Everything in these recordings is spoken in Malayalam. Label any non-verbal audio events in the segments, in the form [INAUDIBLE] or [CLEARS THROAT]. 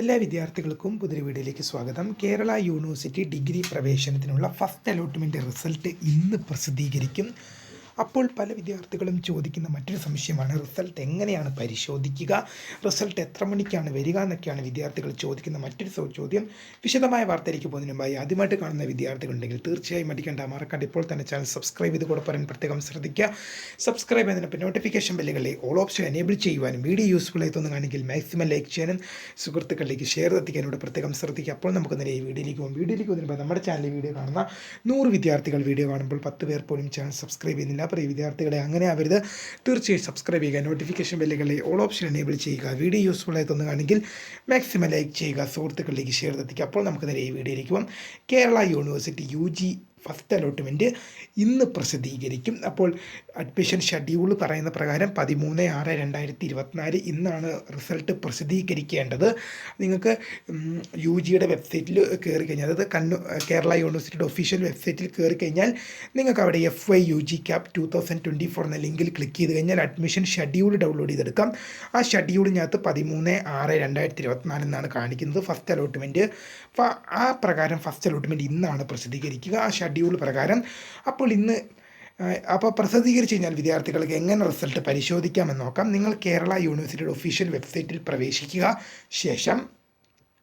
എല്ലാ വിദ്യാർത്ഥികൾക്കും പുതിയ വീഡിയോയിലേക്ക് സ്വാഗതം. കേരള യൂണിവേഴ്സിറ്റി ഡിഗ്രി പ്രവേശനത്തിനുള്ള ഫസ്റ്റ് അലോട്ട്മെന്റ് റിസൾട്ട് ഇന്ന് പ്രസിദ്ധീകരിക്കും. അപ്പോൾ പല വിദ്യാർത്ഥികളും ചോദിക്കുന്ന മറ്റൊരു സംശയമാണ് റിസൾട്ട് എങ്ങനെയാണ് പരിശോധിക്കുക? റിസൾട്ട് എത്ര മണിക്കാണ് വരിക എന്നൊക്കെയാണ് വിദ്യാർത്ഥികൾ ചോദിക്കുന്ന മറ്റൊരു ചോദ്യം. വിശദമായ വാർത്തയിലേക്ക് പോകുന്നതിന് മുമ്പായി ആദ്യമായിട്ട് കാണുന്ന വിദ്യാർത്ഥികളുണ്ടെങ്കിൽ തീർച്ചയായും മടിക്കേണ്ട മറക്കാണ്ട് ഇപ്പോൾ തന്നെ ചാനൽ സബ്സ്ക്രൈബ് ചെയ്ത് കൂടെ പറയാൻ പ്രത്യേകം ശ്രദ്ധിക്കുക. സബ്സ്ക്രൈബ് ചെയ്തതിനൊപ്പം നോട്ടിഫിക്കേഷൻ ബില്ലുകളെ ഓൾ ഓപ്ഷൻ എനേബിൾ ചെയ്യുവാനും വീഡിയോ യൂസ്ഫുൾ ആയി തോന്നുകയാണെങ്കിൽ മാക്സിമം ലൈക്ക് ചെയ്യാനും സുഹൃത്തുക്കളിലേക്ക് ഷെയർ എത്തിക്കാനോട് പ്രത്യേകം ശ്രദ്ധിക്കുക. അപ്പോൾ നമുക്ക് നേരെ ഈ വീഡിയോയിലേക്ക് പോകും. വീഡിയോയിലേക്ക് പോകുന്നതിന് നമ്മുടെ ചാനലിൽ വീഡിയോ കാണുന്ന നൂറ് വിദ്യാർത്ഥികൾ വീഡിയോ കാണുമ്പോൾ പത്ത് പേർ പോലും ചാനൽ സബ്സ്ക്രൈബ് ചെയ്യുന്നില്ല. അപ്പോൾ പ്രിയ വിദ്യാർത്ഥികളെ അങ്ങനെ അവരുത് തീർച്ചയായും സബ്സ്ക്രൈബ് ചെയ്യുക നോട്ടിഫിക്കേഷൻ ബെല്ലുകളിൽ ഓൾ ഓപ്ഷൻ എനേബിൾ ചെയ്യുക. വീഡിയോ യൂസ്ഫുൾ ആയി തോന്നുകയാണെങ്കിൽ മാക്സിമം ലൈക്ക് ചെയ്യുക സുഹൃത്തുക്കളിലേക്ക് ഷെയർ എത്തിക്കുക. അപ്പോൾ നമുക്ക് നേരെ ഈ വീഡിയോയിലേക്ക് പോകാം. Kerala university U G first allotment ഇന്ന് പ്രസിദ്ധീകരിക്കും. അപ്പോൾ അഡ്മിഷൻ ഷെഡ്യൂൾ പറയുന്ന പ്രകാരം പതിമൂന്ന് ആറ് രണ്ടായിരത്തി ഇരുപത്തിനാല് ഇന്നാണ് റിസൾട്ട് പ്രസിദ്ധീകരിക്കേണ്ടത്. നിങ്ങൾക്ക് യു ജിയുടെ വെബ്സൈറ്റിൽ കയറി കഴിഞ്ഞാൽ അതായത് കണ്ണു കേരള യൂണിവേഴ്സിറ്റിയുടെ ഒഫീഷ്യൽ വെബ്സൈറ്റിൽ കയറി കഴിഞ്ഞാൽ നിങ്ങൾക്ക് അവിടെ F Y U G cap two thousand twenty four എന്ന ലിങ്കിൽ ക്ലിക്ക് ചെയ്ത് കഴിഞ്ഞാൽ അഡ്മിഷൻ ഷെഡ്യൂൾ ഡൗൺലോഡ് ചെയ്തെടുക്കാം. ആ ഷെഡ്യൂളിനകത്ത് പതിമൂന്ന് ആറ് രണ്ടായിരത്തി ഇരുപത്തിനാല് എന്നാണ് കാണിക്കുന്നത് ഫസ്റ്റ് അലോട്ട്മെന്റ് ആ പ്രകാരം ഫസ്റ്റ് അലോട്ട്മെന്റ് ഇന്നാണ് പ്രസിദ്ധീകരിക്കുക. ആ പ്രകാരം. അപ്പോൾ ഇന്ന് അപ്പോൾ പ്രസിദ്ധീകരിച്ച് കഴിഞ്ഞാൽ വിദ്യാർത്ഥികൾക്ക് എങ്ങനെ റിസൾട്ട് പരിശോധിക്കാമെന്ന് നോക്കാം. നിങ്ങൾ കേരള യൂണിവേഴ്സിറ്റിയുടെ ഒഫീഷ്യൽ വെബ്സൈറ്റിൽ പ്രവേശിക്കുക. ശേഷം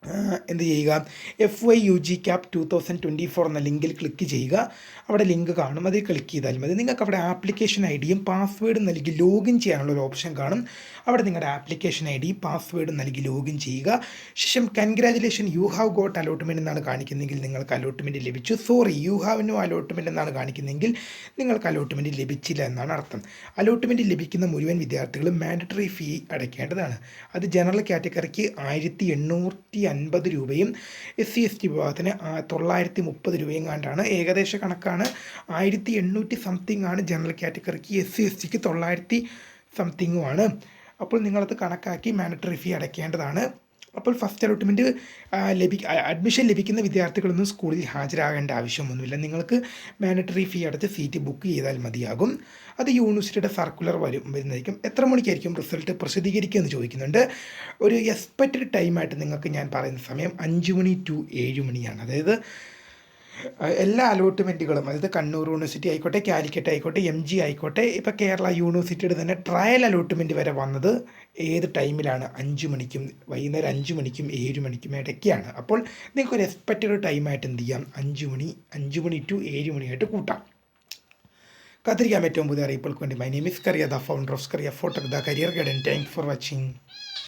[CLEARS THROAT] എന്ത് ചെയ്യുക? F Y U G cap two thousand twenty four എന്ന ലിങ്കിൽ ക്ലിക്ക് ചെയ്യുക. അവിടെ ലിങ്ക് കാണും. അതിൽ ക്ലിക്ക് ചെയ്താൽ മതി. നിങ്ങൾക്ക് അവിടെ ആപ്ലിക്കേഷൻ ഐ ഡിയും പാസ്വേഡും നൽകി ലോഗിൻ ചെയ്യാനുള്ള ഒരു ഓപ്ഷൻ കാണും. അവിടെ നിങ്ങളുടെ ആപ്ലിക്കേഷൻ ഐ ഡി പാസ്വേഡും നൽകി ലോഗിൻ ചെയ്യുക. ശേഷം congratulation you have got allotment എന്നാണ് കാണിക്കുന്നതെങ്കിൽ നിങ്ങൾക്ക് അലോട്ട്മെന്റ് ലഭിച്ചു. Sorry you have no allotment എന്നാണ് കാണിക്കുന്നതെങ്കിൽ നിങ്ങൾക്ക് അലോട്ട്മെന്റ് ലഭിച്ചില്ല എന്നാണ് അർത്ഥം. അലോട്ട്മെന്റ് ലഭിക്കുന്ന മുഴുവൻ വിദ്യാർത്ഥികളും മാൻഡറ്ററി ഫീ അടയ്ക്കേണ്ടതാണ്. അത് ജനറൽ കാറ്റഗറിക്ക് ആയിരത്തി എണ്ണൂറ്റി അൻപത് രൂപയും എസ് സി എസ് ടി വിഭാഗത്തിന് തൊള്ളായിരത്തി മുപ്പത് രൂപയും കണ്ടാണ്. ഏകദേശ കണക്കാണ്. ആയിരത്തി എണ്ണൂറ്റി സംതിങ് ആണ് ജനറൽ കാറ്റഗറിക്ക് എസ് സി എസ് ടിക്ക് തൊള്ളായിരത്തി സംതിങ്ങുമാണ് അപ്പോൾ നിങ്ങളത് കണക്കാക്കി മാനിറ്ററി ഫീ അടയ്ക്കേണ്ടതാണ്. അപ്പോൾ ഫസ്റ്റ് അലോട്ട്മെന്റ് ലഭി അഡ്മിഷൻ ലഭിക്കുന്ന വിദ്യാർത്ഥികളൊന്നും സ്കൂളിൽ ഹാജരാകേണ്ട ആവശ്യമൊന്നുമില്ല. നിങ്ങൾക്ക് മാനഡറി ഫീ അടച്ച് സീറ്റ് ബുക്ക് ചെയ്താൽ മതിയാകും. അത് യൂണിവേഴ്സിറ്റിയുടെ സർക്കുലർ വരും വരുന്നതായിരിക്കും. എത്ര മണിക്കായിരിക്കും റിസൾട്ട് പ്രസിദ്ധീകരിക്കുക എന്ന് ചോദിക്കുന്നുണ്ട്. ഒരു എക്സ്പെക്റ്റഡ് ടൈമായിട്ട് നിങ്ങൾക്ക് ഞാൻ പറയുന്ന സമയം അഞ്ച് മണി ടു ഏഴ് മണിയാണ്. അതായത് എല്ലാ അലോട്ട്മെന്റുകളും അതായത് കണ്ണൂർ യൂണിവേഴ്സിറ്റി ആയിക്കോട്ടെ കാലിക്കറ്റ് ആയിക്കോട്ടെ എം ജി ആയിക്കോട്ടെ ഇപ്പോൾ കേരള യൂണിവേഴ്സിറ്റിയുടെ തന്നെ ട്രയൽ അലോട്ട്മെന്റ് വരെ വന്നത് ഏത് ടൈമിലാണ് അഞ്ച് മണിക്കും വൈകുന്നേരം അഞ്ച് മണിക്കും ഏഴ് മണിക്കും ഇടയ്ക്കാണ്. അപ്പോൾ നിങ്ങൾക്ക് ഒരു എക്സ്പെക്റ്റഡ് ടൈമായിട്ട് എന്ത് ചെയ്യാം? അഞ്ച് മണി അഞ്ച് മണി ടു ഏഴ് മണിയായിട്ട് കൂട്ടാം. കാത്തിരിക്കാൻ ഏറ്റവും പുതിയ അറിയിപ്പുകൾക്ക് വേണ്ടി my name is Kariya the founder of Kariya photo the career guidance thank for watching